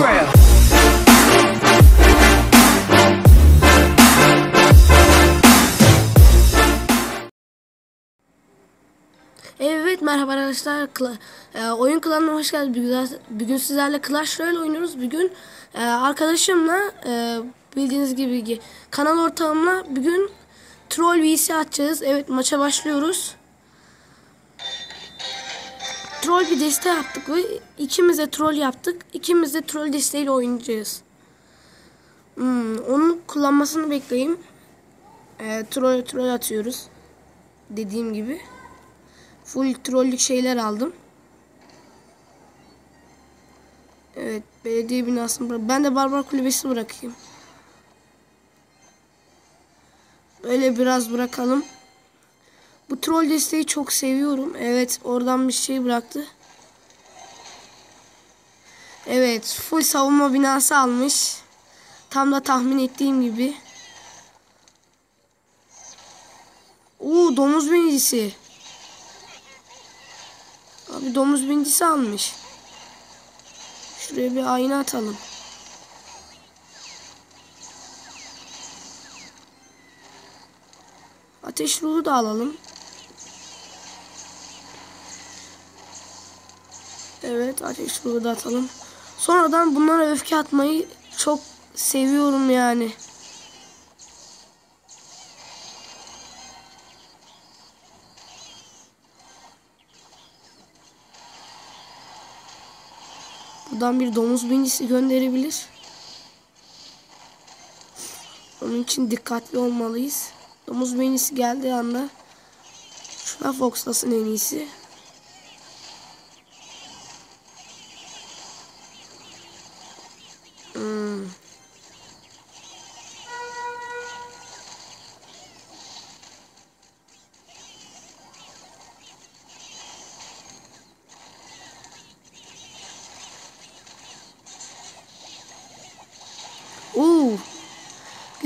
grab. Evet merhaba arkadaşlar. Kla- e, oyun klanına hoş geldiniz. Bugün, bugün sizlerle Clash Royale oynuyoruz. Bugün e, arkadaşımla e, bildiğiniz gibi gi- kanal ortağımla bugün Troll VC atacağız. Evet maça başlıyoruz. Troll bir deste yaptık ve ikimiz de troll yaptık. İkimiz de troll desteğiyle oynayacağız. Hmm, onun kullanmasını bekleyeyim. E, troll troll atıyoruz. Dediğim gibi. Full trollük şeyler aldım. Evet belediye binasını bırak. Ben de barbar kulübesini bırakayım. Böyle biraz bırakalım. Bu troll desteği çok seviyorum. Evet oradan bir şey bıraktı. Evet full savunma binası almış. Tam da tahmin ettiğim gibi. Oo domuz binicisi. Abi domuz binicisi almış. Şuraya bir ayna atalım. Ateş ruhu da alalım. Evet ateş da atalım. Sonradan bunlara öfke atmayı çok seviyorum yani. Buradan bir domuz binicisi gönderebilir. Onun için dikkatli olmalıyız. Domuz binicisi geldiği anda şuna foxlasın en iyisi.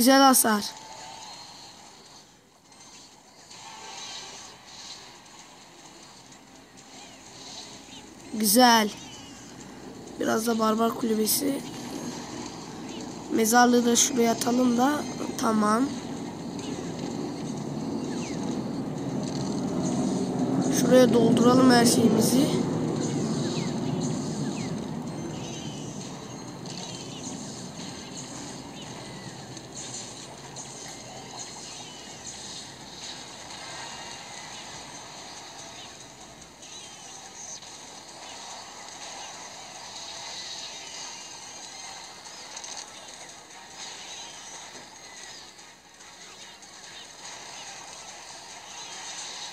Güzel hasar. Güzel. Biraz da barbar kulübesi. Mezarlığı da şuraya atalım da tamam. Şuraya dolduralım her şeyimizi.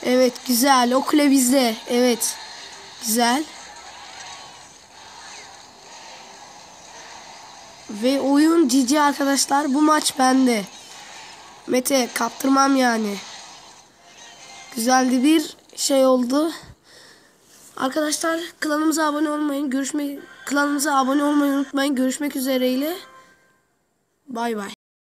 Evet güzel. O kule bizde. Evet. Güzel. Ve oyun cici arkadaşlar. Bu maç bende. Mete kaptırmam yani. Güzeldi bir şey oldu. Arkadaşlar klanımıza abone olmayın. Görüşmek klanımıza abone olmayı unutmayın. Görüşmek üzereyle. Bay bay.